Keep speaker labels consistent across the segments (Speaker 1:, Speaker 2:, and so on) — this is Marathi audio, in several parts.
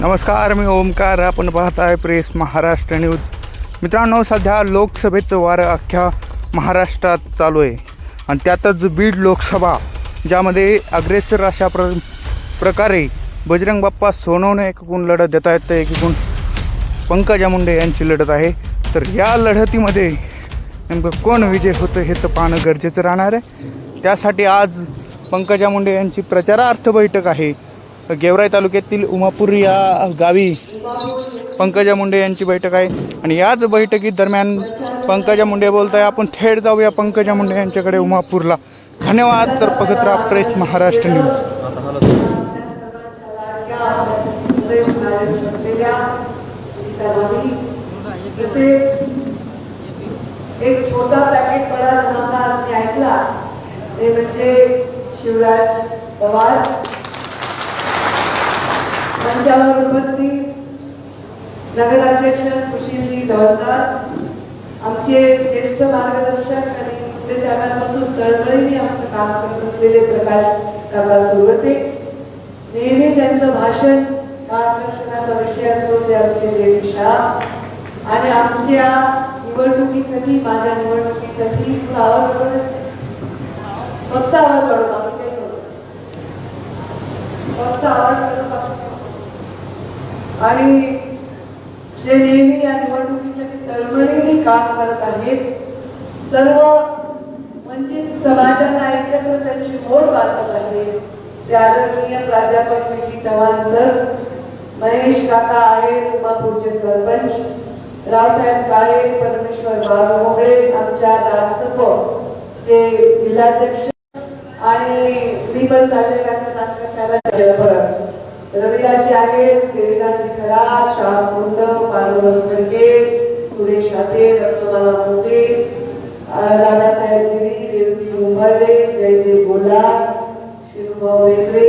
Speaker 1: नमस्कार मी ओमकार. आपण पाहताय प्रेस महाराष्ट्र न्यूज. मित्रांनो सध्या लोकसभेचं वारं अख्ख्या महाराष्ट्रात चालू आहे. आणि त्यातच बीड लोकसभा ज्यामध्ये अग्रेसर अशा प्र प्रकारे बजरंग बाप्पा सोनवणे एकूण लढत देत आहेत. तर एकूण पंकजा मुंडे यांची लढत आहे. तर या लढतीमध्ये नेमकं कोण विजय होतं हे तर पाहणं गरजेचं राहणार आहे. त्यासाठी आज पंकजा मुंडे यांची प्रचारार्थ बैठक आहे. गेवराई तालुक्यातील उमापूर या गावी पंकजा मुंडे यांची बैठक आहे. आणि याच बैठकीत दरम्यान पंकजा मुंडे बोलत आहे आपण थेट जाऊया पंकजा मुंडे यांच्याकडे उमापूरला. धन्यवाद तर बघत प्रेस महाराष्ट्र न्यूज.
Speaker 2: एक छोटा पॅकेट पडा ऐकला ते म्हणजे शिवराज पवार. मंचावर उपस्थित नगराध्यक्ष सुशीलजी जवळदार आमचे ज्येष्ठ मार्गदर्शक आणि ते साहेबांपासून तळमळीने आमचं काम करत असलेले प्रकाश काका सुरवते नेहमी त्यांचं भाषण मार्गदर्शनाचा विषय असतो ते आमचे देवी शाह. आणि आमच्या निवडणुकीसाठी माझ्या निवडणुकीसाठी आवाज वाढवत फक्त आवाज वाढवतो आपण काही करू फक्त आवाज वाढवतो आणि जे नेहमी या निवडणुकीसाठी तळमळीने काम करत आहेत सर्व वंचित समाजाला एकत्र त्यांची मोड बांधत आहेत ते आदरणीय प्राध्यापक विकी चव्हाण सर महेश काका आहे उमापूरचे सरपंच रावसाहेब काळे परमेश्वर बाळमोगळे आमच्या दासप जे जिल्हाध्यक्ष आणि रिबन चाललेल्या साहेबांच्या परत रविराजी आहेत देविदासजी खरात श्याम कुंड पांडुरंग खडके सुरेश हाते रक्तमाला मोठे राधासाहेब गिरी रेवती उंभारे जयदेव गोला शिवभाऊ वेगळे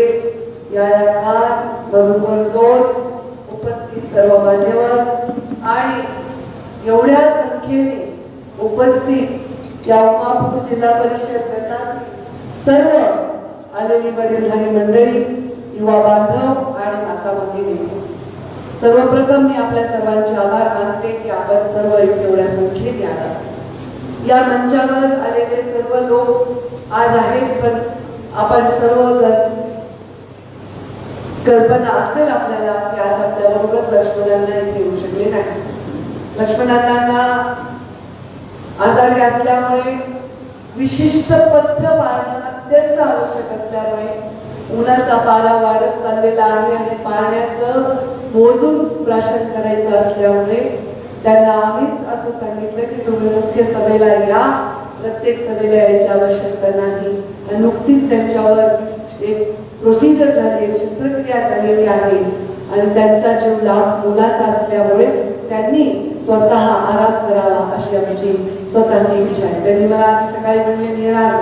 Speaker 2: याया खान मधुकर दोन उपस्थित सर्व मान्यवर आणि एवढ्या संख्येने उपस्थित या उमापूर जिल्हा परिषद गटात सर्व आलेली वडीलधारी मंडळी युवा बांधव आणि माता भगिनी सर्वप्रथम मी आपल्या सर्वांचे आभार मानते की आपण सर्व एवढ्या संख्येत आला या मंचावर आलेले सर्व लोक आज आहेत पण आपण सर्वजण कल्पना असेल आपल्याला की आज आपल्याबरोबर लक्ष्मणांना इथे येऊ शकले नाही. लक्ष्मणांना आजारी असल्यामुळे विशिष्ट पथ्य पाळणं अत्यंत आवश्यक असल्यामुळे उन्हाचा पारा वाढत चाललेला आहे आणि पाण्याचं मोजून प्राशन करायचं असल्यामुळे त्यांना आम्हीच असं सांगितलं की तुम्ही मुख्य सभेला या. प्रत्येक सभेला यायची आवश्यकता नाही. नुकतीच त्यांच्यावर एक प्रोसिजर झाली एक शस्त्रक्रिया झालेली आहे. आणि त्यांचा जीव लाभ मुलाचा असल्यामुळे त्यांनी स्वतः आराम करावा अशी आमची स्वतःची इच्छा आहे. त्यांनी मला आज सकाळी म्हणले मी येणार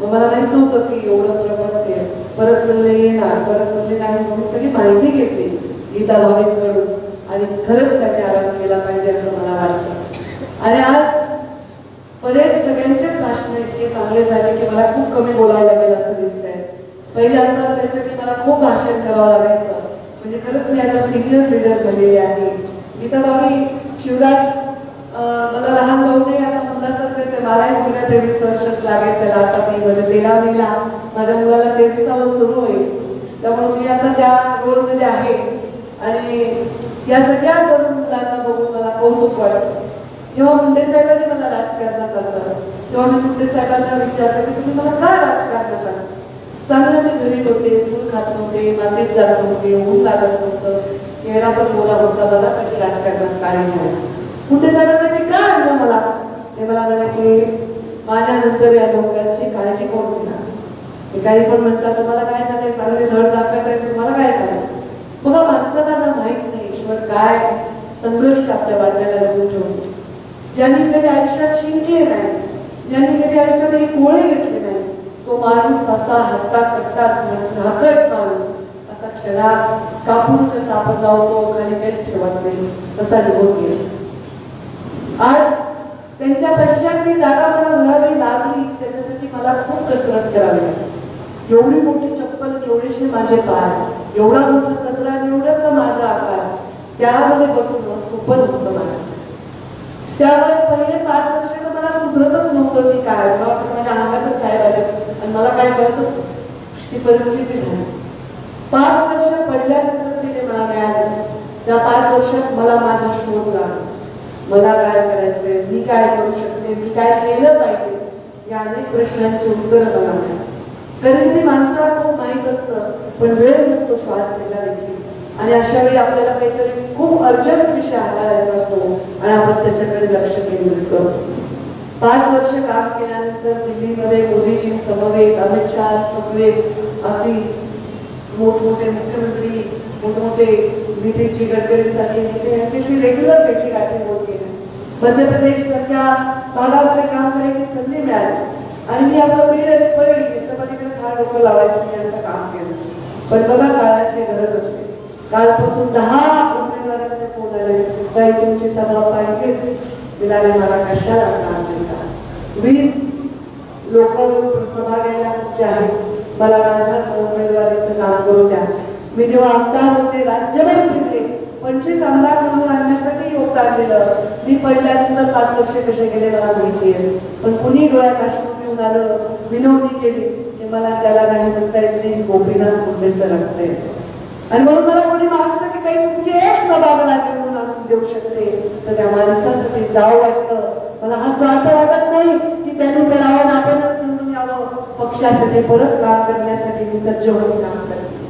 Speaker 2: मग मला माहीत नव्हतं की एवढं प्रबळ ते परत म्हणले येणार परत म्हणले नाही म्हणून सगळी माहिती घेतली गीता भावेकडून आणि खरंच त्यांनी आराम केला पाहिजे असं मला वाटतं. आणि आज बरेच सगळ्यांचेच भाषण इतके चांगले झाले की मला खूप कमी बोलावं लागेल असं दिसतंय. पहिले असं असायचं की मला खूप भाषण करावं लागायचं. म्हणजे खरंच मी आता सिनियर लिडर झालेली आहे. गीता भावी शिवराज मला लहान भाऊ नाही आता मुलासारखं ते बाराही मुलं तेवीस वर्षात लागेल त्याला. आता मी म्हणजे तेरा मेला माझ्या मुलाला तेवीसावं सुरू होईल. त्यामुळे मी आता त्या रोडमध्ये आहे. आणि या सगळ्या तरुण मुलांना बघून मला कौतुक वाटतं. जेव्हा मुंडे साहेबांनी मला राजकारणात आणलं तेव्हा मी मुंडे साहेबांना विचारलं की तुम्ही मला का राजकारणात आणलं चांगलं मी घरी होते फुल खात नव्हते मातीत जात नव्हते ऊन लागत नव्हतं. चेहरा पण बोला होता मला कशी राजकारणात काय झालं? मुंडे साहेबांची का आणलं मला ते मला म्हणायचे माझ्यानंतर या लोकांची काळजी कोण घेणार? काही पण म्हणतात तुम्हाला काय झालंय? चांगले धड दाखवत आहे तुम्हाला काय झालं बघा माणसाला माहीत नाही ईश्वर काय संघर्ष आपल्या वाट्याला लागून ठेवतो. ज्यांनी कधी आयुष्यात शिंकले नाही ज्यांनी कधी आयुष्यात एक गोळे घेतले नाही तो माणूस असा हट्टा कट्टा घातक माणूस असा क्षणात कापून कसा आपण लावतो खाली बेस्ट ठेवत नाही तसा निघून गेला. आज त्यांच्या पश्चात मी जागा मला भरावी लागली त्याच्यासाठी मला खूप कसरत करावी लागली. एवढी मोठी चप्पल एवढेशी माझे पाय एवढा मोठा सगळा एवढंच माझा आकार त्यामध्ये बसणं सोपं नव्हतं माझ्यासाठी त्यामुळे पहिले पाच वर्ष तर मला सुधरतच नव्हतं मी काय. मला माझ्या अंगातच साहेब आले आणि मला काय कळतच ती परिस्थिती झाली. पाच वर्ष पडल्यानंतर जे मला मिळाले. त्या पाच वर्षात मला माझा शोध लागला. मला काय करायचंय मी काय करू शकते? मी काय केलं पाहिजे? या अनेक प्रश्नांची उत्तरं मला मिळाली कधी कधी माणसाला खूप माहीत असतं पण वेळ नसतो श्वास घ्यायला देखील आणि अशा वेळी आपल्याला काहीतरी खूप अर्जंट विषय हाताळायचा असतो आणि आपण त्याच्याकडे लक्ष केंद्रित करतो. पाच वर्ष काम केल्यानंतर दिल्लीमध्ये मोदीजी समवेत अमित शहा समवेत अगदी मोठमोठे मुख्यमंत्री मोठमोठे नितीनजी गडकरींसाठी नेते यांच्याशी रेग्युलर भेटी मध्य प्रदेश सध्या भागामध्ये काम करायची संधी मिळाली. आणि मी आपलं बीड आणि पळी पलीकडे फार डोकं लावायचं मी असं काम केलं. पण बघा काळाची गरज असते. कालपासून दहा उमेदवारांचे फोन आले. काही तुमची सभा पाहिजेच. मिळाले मला कशाला त्रास देता? वीस लोक सभा घ्यायला तुमचे आहेत. मला माझ्या उमेदवारीचं काम करू द्या. मी जेव्हा आमदार होते राज्यभर पंचवीस आमदार म्हणून आणण्यासाठी योगदान दिलं मी पडल्यानंतर पाच वर्ष कसे गेले मला माहिती आहे. पण कुणी डोळ्यात अश्रू घेऊन आलं विनवणी केली की मला त्याला नाही म्हणता येत नाही गोपीनाथ मुंबईचं लागते आणि म्हणून मला कोणी मागतं की काही तुमची एक सभा मला आणून देऊ शकते. तर त्या माणसासाठी जावं वाटतं. मला हा स्वार्थ वाटत नाही की त्यांनी करावं आपणच निवडून यावं. पक्षासाठी परत काम करण्यासाठी मी सज्ज होऊन काम करते.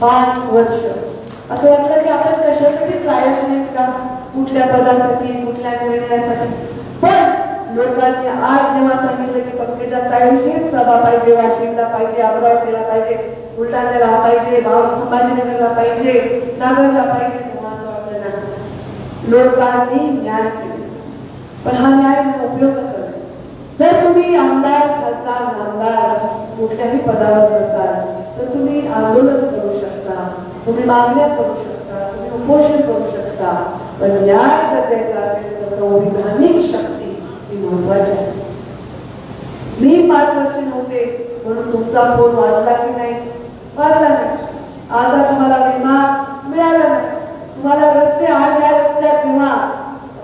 Speaker 2: पाच वर्ष. असं वाटलं की आपण कशासाठी लायक नाहीत का कुठल्या पदासाठी कुठल्या निर्णयासाठी. पण लोकांनी आज जेव्हा सांगितलं की पंकजा ताईंचीच सभा पाहिजे वाशिमला पाहिजे अमरावतीला पाहिजे बुलढाण्याला पाहिजे भाव संभाजीनगरला पाहिजे नागरला पाहिजे तेव्हा असं वाटलं लोकांनी न्याय केला. पण हा न्याय उपयोगच जर तुम्ही आमदार खासदार नामदार कुठल्याही पदावर नसाल तर तुम्ही आंदोलन करू शकता. तुम्ही मागण्या करू शकता तुम्ही उपोषण करू शकता पण न्याय जर द्यायचा असेल तर संविधानिक शक्ती ही महत्वाची आहे. मी पाच वर्ष नव्हते म्हणून तुमचा फोन वाजला की नाही? वाजला नाही. आता तुम्हाला विमा मिळाला नाही. तुम्हाला रस्ते आज या रस्त्यात किंवा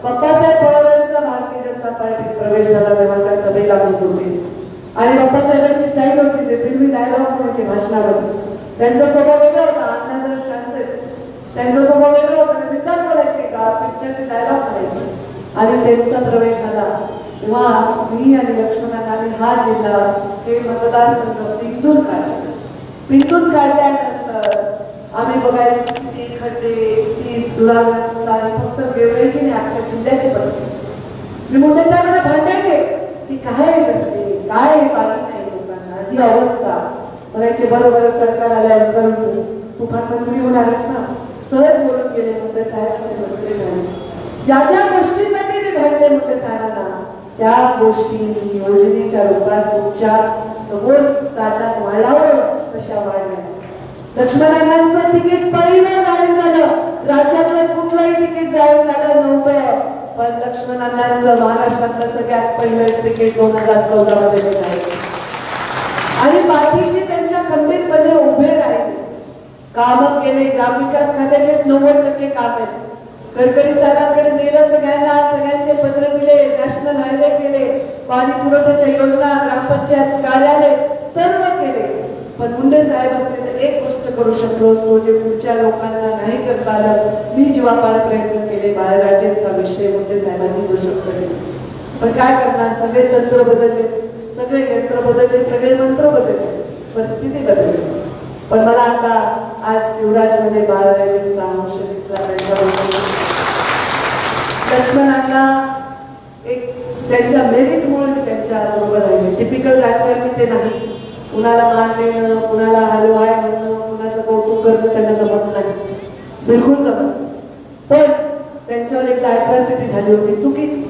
Speaker 2: बाप्पासाहेब पवारांचा भारतीय जनता पार्टीत प्रवेश झाला तेव्हा त्या सभेला होत होते. आणि बाप्पासाहेबांची स्टाईल होती ते फिल्मी डायलॉग होते भाषणामध्ये त्यांचा स्वभाव वेगळा होता अण्णा जर शांत आहेत. त्यांचा स्वभाव वेगळा होता ते बिंदास का पिक्चरचे डायलॉग करायचे आणि त्यांचा प्रवेश झाला तेव्हा मी आणि लक्ष्मणाने हा जिल्हा हे मतदारसंघ पिंजून काढला पिंजून काढल्यानंतर आम्ही बघायला किती खड्डे किती दुरावस्था फक्त बेवरेची आणि आपल्या जिल्ह्याची परिस्थिती मी मोठ्या साहेबांना भांडायचे की काय रस्ते काय बाकी नाही. लोकांना ही अवस्था म्हणायचे बरोबर सरकार आल्यानंतर कळू तू फार मंत्री होणारच ना सहज बोलून गेले मोठे साहेब मंत्री झाले ज्या ज्या गोष्टीसाठी मी भांडले मोठे साहेबांना त्या गोष्टी योजनेच्या रूपात तुमच्यासमोर ताटात वाढावं तशा वाढल्या. लक्ष्मणांचं तिकीट पहिलं जाहीर झालं. राज्यातलं कुठलंही तिकीट जाहीर झालं नव्हतं. पण लक्ष्मणांचं महाराष्ट्रातलं सगळ्यात पहिलं तिकीट दोन हजार चौदा मध्ये आणि बाकीचे त्यांच्या खंबीरपणे केले ग्रामविकास खात्याचे नव्वद टक्के काम आहेत. गडकरी साहेबांकडे दिलं सगळ्यांना सगळ्यांचे पत्र दिले नॅशनल हायवे केले पाणी पुरवठ्याच्या योजना ग्रामपंचायत कार्यालय सर्व केले. पण मुंडे साहेब असले तर एक गोष्ट करू शकलो असतो जे पुढच्या लोकांना नाही करता आलं. मी जीवापाड प्रयत्न केले बाळराजेंचा विषय मुंडे साहेबांनी गोष्ट केली पण काय करणार? सगळे तंत्र बदलले. सगळे यंत्र बदलले सगळे मंत्र बदलले. परिस्थिती बदलली. पण मला आता आज शिवराजमध्ये बाळराजेंचा अंश दिसला त्यांच्याबरोबर लक्ष्मणांना एक त्यांच्या मेरिटमुळे मी त्यांच्या बरोबर राहिले टिपिकल राजकारणी ते नाही. कुणाला मान देणं कुणाला हलवाय म्हणणं कुणाचं कौतुक करणं त्यांना जमत नाही. बिलकुल जमत पण त्यांच्यावर एकदा अट्रॉसिटी झाली होती. चुकीची.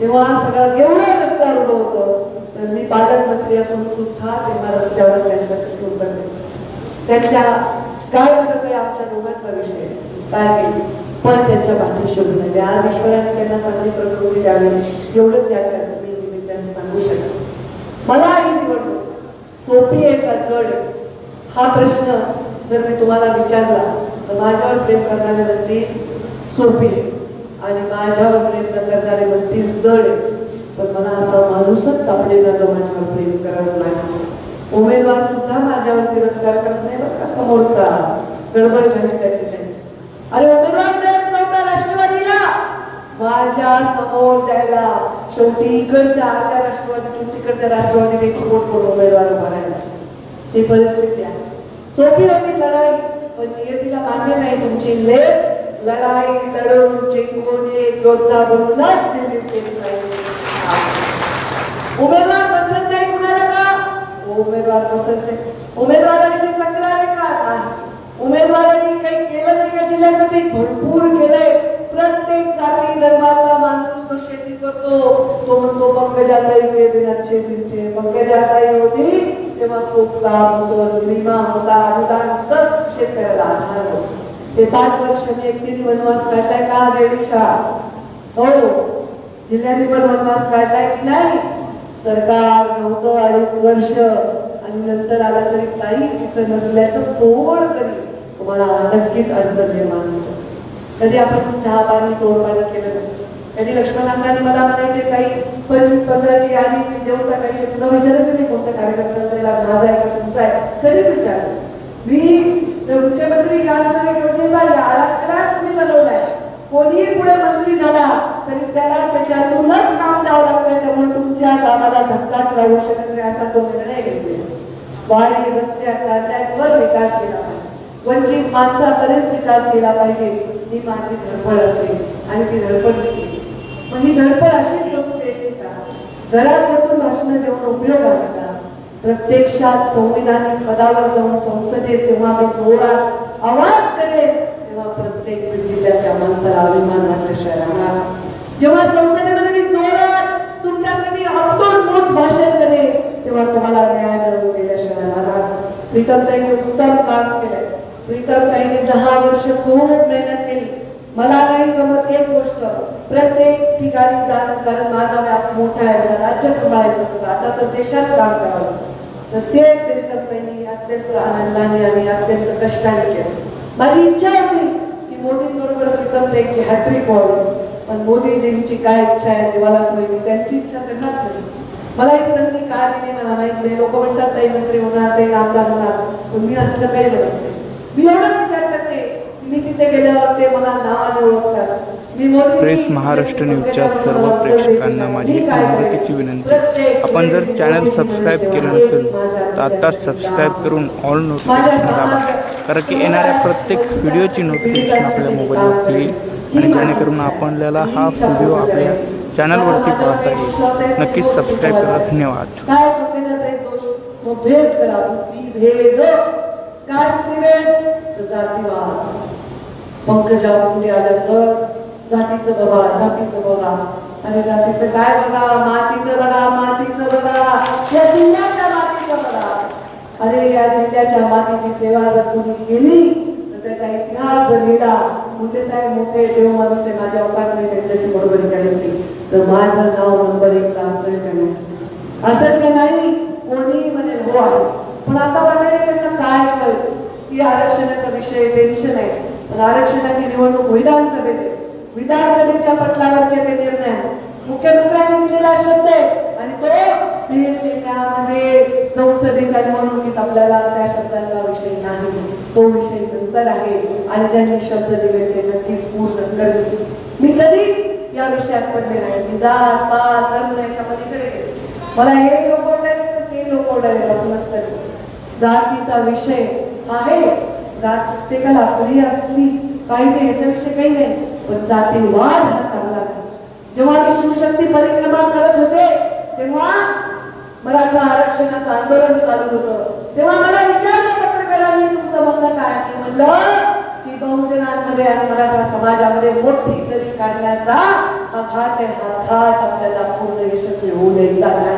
Speaker 2: तेव्हा सगळं एवढं रस्त्यावर उभं होतं तर मी पालकमंत्री असून सुद्धा तेव्हा रस्त्यावर त्यांच्याशी त्यांच्या काय होतं काही आमच्या दोघांचा विषय आहे. काय केली पण त्यांच्या बाकी शोध नाही आज ईश्वराने त्यांना चांगली प्रकृती द्यावी एवढंच या मी निमित्ताने सांगू शकते मला ही निवडणूक सोपी आहे का जड हा प्रश्न जर मी तुम्हाला विचारला तर माझ्यावर प्रेम करणारे व्यक्ती सोपी आहे. आणि माझ्यावर प्रेम करणारे म्हणतील जड आहे. पण मला असा माणूसच सापडेला माझ्यावर प्रेम करावं नाही उमेदवार सुद्धा माझ्यावर तिरस्कार करत नाही बरं का? समोरचा गडबड झाली त्याची ठिकाणी अरे हो, उमेदवार प्रयत्न होता राष्ट्रवादीला! माझ्यासमोर द्यायला शेवटी इकडच्या आजच्या राष्ट्रवादीतून तिकडच्या राष्ट्रवादीने एक करून उमेदवार उभारायला ही परिस्थिती आहे. सोपी होती लढाई पण नियतीला मान्य नाही तुमची लेख. लढाई लढवून जिंकून एक योद्धा बनूनच निश्चित उमेदवार पसंत नाही कुणाला का उमेदवार पसंत नाही उमेदवाराची तक्रार आहे का नाही उमेदवारांनी काही केलं नाही का जिल्ह्यासाठी भरपूर केलंय प्रत्येक जाती धर्माचा माणूस तो शेती करतो तो म्हणतो पंकजाताई ते दिनात शेती ते पंकजाताई होती तेव्हा तो काम होतो विमा होता अनुदान होतं शेतकऱ्याला आधार होतो ते पाच वर्ष एक एकटीने वनवास काढताय का रेडिशा हो जिल्ह्याने पण वनवास काढलाय की नाही? सरकार नव्हतं अडीच वर्ष आणि नंतर आला तरी काही तिथं नसल्याचं तोड तरी तुम्हाला नक्कीच अडचण निर्माण होत असतो कधी आपण चहा पाणी तोडपाणी केलं नाही. कधी लक्ष्मणांनी मला म्हणायचे काही पंचवीस पंधराची यादी मी देऊन टाकायची. तुला विचारायचं नाही कोणत्या कार्यकर्त्याला माझा आहे का तुमचा आहे. कधी विचारलं? मी मुख्यमंत्री ग्रामसभा योजनेचा आराखडाच मी बनवलाय. कोणीही पुढे मंत्री झाला तरी त्याला त्याच्यातूनच काम द्यावं लागतंय त्यामुळे तुमच्या कामाला धक्काच शकत नाही असा तो निर्णय घेतला वाढी रस्ते त्यावर विकास केला पाहिजे. वंचित माणसापर्यंत विकास केला पाहिजे ही माझी धडपड असते आणि ती धडपड केली मग ही धडपड अशीच बसून द्यायची का घरात बसून भाषण देऊन उपयोग आहे का? प्रत्यक्षात संविधानिक पदावर जाऊन संसदेत जेव्हा मी थोडा आवाज करेल तेव्हा प्रत्येक बीड जिल्ह्याच्या माणसाला अभिमान वाटल्याशिवाय राहणार जेव्हा संसदेमध्ये मी जोरात तुमच्या मोठ भाषण केले तेव्हा तुम्हाला न्याय मिळवून दिल्याशिवाय राहणार प्रीतमताईने उत्तम काम केलंय. प्रीतमताईने दहा वर्ष खूप मेहनत केली. मला नाही जमत एक गोष्ट. प्रत्येक ठिकाणी जाणं कारण माझा व्याप मोठा आहे मला राज्य सांभाळायचं असतं. आता तर देशात काम करावं. तर ते प्रीतमताईंनी अत्यंत आनंदाने आणि अत्यंत कष्टाने केलं. माझी इच्छा होती की मोदींबरोबर प्रीतमताईंची हॅट्रिक व्हावी पण मोदीजींची काय इच्छा आहे देवालाच माहिती त्यांची इच्छा त्यांनाच माहिती मला ही संधी का दिली मला माहीत नाही. लोक म्हणतात ताई मंत्री होणार ते आमदार होणार. पण मी असं काही नाही. मी एवढा विचार करते मी तिथे गेल्यावर ते मला नावाने ओळखतात. मी मोदी
Speaker 1: प्रेस महाराष्ट्र न्यूजच्या सर्व प्रेक्षकांना माझी विनंतीची विनंती आपण जर चॅनल सबस्क्राईब केलं नसेल तर आत्ताच सबस्क्राईब करून ऑल नोटिफिकेशन दाबा. कारण की येणाऱ्या प्रत्येक व्हिडिओची नोटिफिकेशन आपल्या मोबाईलवरती येईल. आणि जेणेकरून आपल्याला हा व्हिडिओ आपल्या चॅनलवरती पाहता येईल. नक्कीच सबस्क्राईब करा. धन्यवाद.
Speaker 2: पंकजा मुंडे आल्यानंतर जातीचं बघा जातीचं बघा. आणि जातीचं काय बघा? मातीचं बघा मातीचं बघा. या जिल्ह्याच्या मातीचं बघा. अरे या जिल्ह्याच्या मातीची सेवा जर कोणी केली तर त्याचा इतिहास लिहिला. मुंडे साहेब मोठे देव माणूस आहे माझ्या अवकात त्यांच्याशी त्यांच्याशी बरोबरी करायची तर माझं नाव नंबर एक असेल का नाही? असेल का नाही? कोणीही म्हणेल हो आहे. पण आता वाटायला त्यांना काय कळत की आरक्षणाचा विषय टेन्शन आहे. पण आरक्षणाची निवडणूक विधानसभेत विधानसभेच्या पटलावरचे ते निर्णय मुख्यमंत्र्यांनी दिलेला शब्द आहे आणि तो बीड संसदेच्या निवडणुकीत आपल्याला त्या शब्दाचा विषय नाही. तो विषय नंतर आहे आणि ज्यांनी शब्द दिले ते नक्कीच पूर्ण करतील मी कधीच या विषयात पडले नाही. मी जात पात रंग याच्या पलीकडे मला हे लोक ओरडायचे ते लोक ओरडायचे असं नसतं. जातीचा विषय आहे. जात प्रत्येकाला आपली असली पाहिजे याच्याविषयी काही नाही. पण जातीवाद हा चांगला नाही. जेव्हा मी शिवशक्ती परिक्रमा करत होते तेव्हा मराठा आरक्षणाचं आंदोलन चालू होतं. तेव्हा मला विचारलं पत्रकारांनी तुमचं म्हणणं काय? मी म्हणलं की बहुजनांमध्ये आणि मराठा समाजामध्ये मोठी तरी काढण्याचा हा घाट आहे. हा घाट आपल्याला पूर्ण यशस्वी होऊ द्यायचा नाही.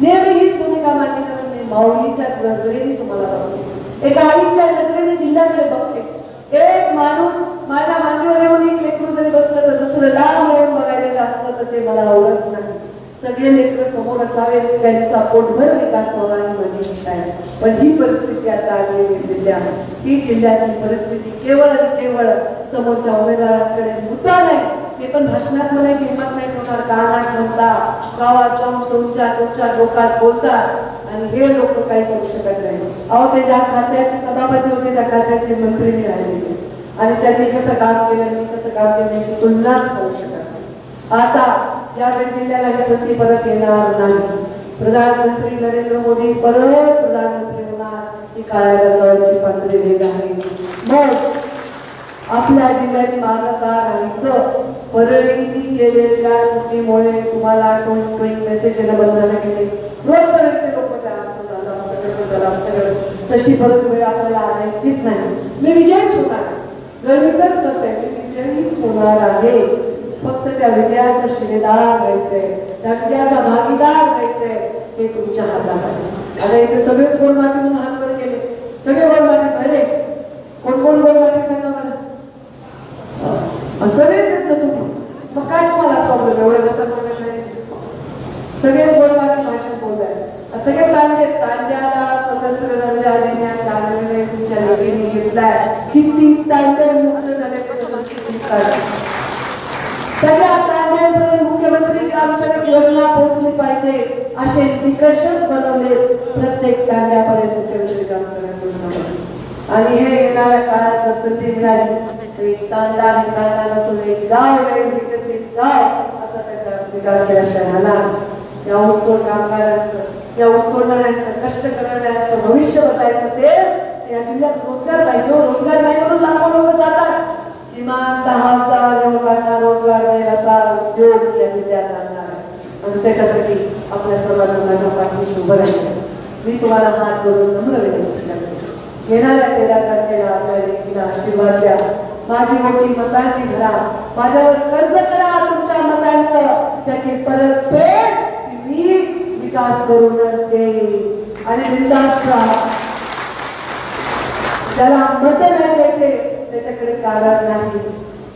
Speaker 2: नेहमी हीच भूमिका मान्य करून मी माऊलीच्या नजरेने तुम्हाला बघते. एका आईच्या नजरेने जिल्ह्याकडे बघते. एक माणूस माझ्या मांडीवर येऊन एक लेकरू जरी बसलं तर दुसरं लांब येऊन बघायला असलं तर ते मला आवडत नाही. सगळे लेकर समोर असावे त्यांचा पोटभर विकास व्हावा म्हणजे माझी इच्छा आहे पण ही परिस्थिती आता आली जिल्ह्यात ही जिल्ह्यातील परिस्थिती केवळ आणि केवळ समोरच्या उमेदवारांकडे मुद्दा नाही. ते पण भाषणात मला किंमत नाही होणार कानात म्हणता गावात जाऊन तुमच्या तुमच्या लोकात बोलतात. आणि हे लोक काही करू शकत नाही. अहो ते ज्या खात्याचे सभापती होते त्या खात्याचे मंत्री मी राहिलेले आणि त्यांनी कसं काम केलं मी कसं काम केलं याची तुलनाच होऊ शकत नाही. आता यावेळी जिल्ह्याला ही संधी परत येणार नाही. प्रधानमंत्री नरेंद्र मोदी परत प्रधानमंत्री होणार. ही काळ्या रंगावरची पांढरी रेग आहे. मग आपल्या जिल्ह्यात मानता राहायचं. परळीनी केलेल्या चुकीमुळे तुम्हाला टोन टोईंग मेसेज येणं बंद झालं की रोज परळीचे लोक त्या तशी परत वेळ आपल्याला आणायचीच नाही. मी विजयच होणार. गणितच नसेल मी विजयीच होणार आहे. फक्त त्या विजयाचा शिलेदार व्हायचंय. त्या विजयाचा भागीदार व्हायचंय हे तुमच्या हातात आहे. आता इथे सगळेच गोल माती म्हणून हात वर केले. सगळे गोल माती भरले. कोण कोण गोल माती सांगा मला? सगळेच येत ना तुम्ही. मग काय तुम्हाला प्रॉब्लेम एवढं कसं बोलत नाही सगळे गोल माती भाषण बोलताय सगळे तांडे तांड्याला स्वतंत्र दर्जा देण्याचा निर्णय तुमच्या लेडीने घेतलाय. किती तांडे मुक्त झाले. ते तुम्हाला सगळ्या तांड्यांपर्यंत मुख्यमंत्री ग्रामसडक योजना पोहोचली पाहिजे असे निकषच बनवले प्रत्येक तांड्यापर्यंत मुख्यमंत्री ग्रामसडक योजना. आणि हे येणाऱ्या काळात जर मिळाली आणि नसून एक गाव विकसित गाव असा त्याचा विकास या राहणार या ऊसतोड कामगारांचं या ऊसतोडणाऱ्यांचं कष्ट करणाऱ्यांचं भविष्य बघायचं असेल या जिल्ह्यात रोजगार पाहिजे हो. रोजगार नाही म्हणून लाखो लोक जातात. किमान दहा हजार लोकांना रोजगार देण्याचा उद्योग या जिल्ह्यात आणणार आणि त्याच्यासाठी आपल्या सर्वांना माझ्या पाठीशी उभं राहायचं मी तुम्हाला हात जोडून नम्र विनंती करते येणाऱ्या तेरा तारखेला आपल्या लेकीला आशीर्वाद द्या. माझी मोठी मतांची भरा माझ्यावर कर्ज करा तुमच्या मतांचं. त्याची परतफेड मी विकास करूनच देईल आणि बिनधास्त राहा ज्याला मत नाही द्यायचे त्याच्याकडे कारण नाही.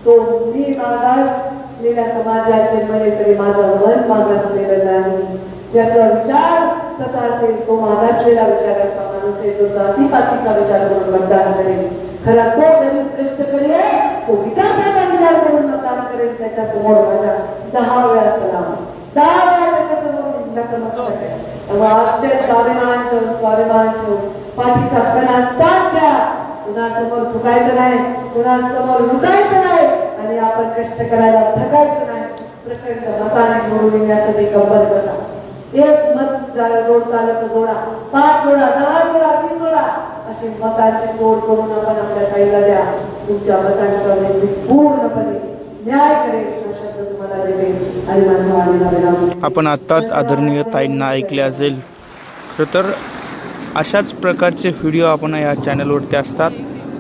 Speaker 2: तो मी मागासलेल्या समाजात जन्मले तरी माझं मन मागासलेलं नाही ज्याचा विचार कसा असेल तो मागासलेला विचाराचा माणूस आहे तो जातीपातीचा विचार करून मतदान करेल. खरा तो गरीब कष्ट करेल तो विकासाचा विचार करून मतदान करेल त्याच्यासमोर माझा दहा वेळा सलाम. दहा वेळा त्याच्यासमोर नतमस्तक आहे. तेव्हा अत्यंत स्वाभिमान ठेवून स्वाभिमान ठेवून पाठीचा कणा ताट द्या कुणासमोर फुकायचं नाही कुणासमोर लुकायचं नाही आणि आपण कष्ट करायला थकायचं नाही. प्रचंड मताने निवडून येण्यासाठी कंबर बसा. एक मत जरा जोडता आलं तर जोडा पाच जोडा दहा जोडा वीस जोडा. अशी मताची जोड करून आपण आपल्या ताईला द्या. तुमच्या मतांचा व्यक्ती पूर्णपणे न्याय करेल शब्द तुम्हाला देते. आणि माझ्या वाणीला
Speaker 1: आपण आत्ताच आदरणीय ताईंना ऐकले असेल. खरं तर अशाच प्रकारचे व्हिडिओ आपण या चॅनलवरती असतात.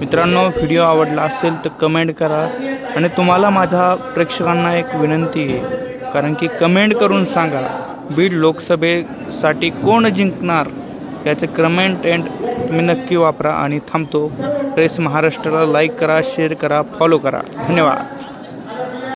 Speaker 1: मित्रांनो व्हिडिओ आवडला असेल तर कमेंट करा. आणि तुम्हाला माझ्या प्रेक्षकांना एक विनंती आहे. कारण की कमेंट करून सांगा बीड लोकसभेसाठी कोण जिंकणार याचे कमेंट एंड तुम्ही नक्की वापरा. आणि थांबतो. प्रेस महाराष्ट्राला लाईक करा शेअर करा फॉलो करा. धन्यवाद.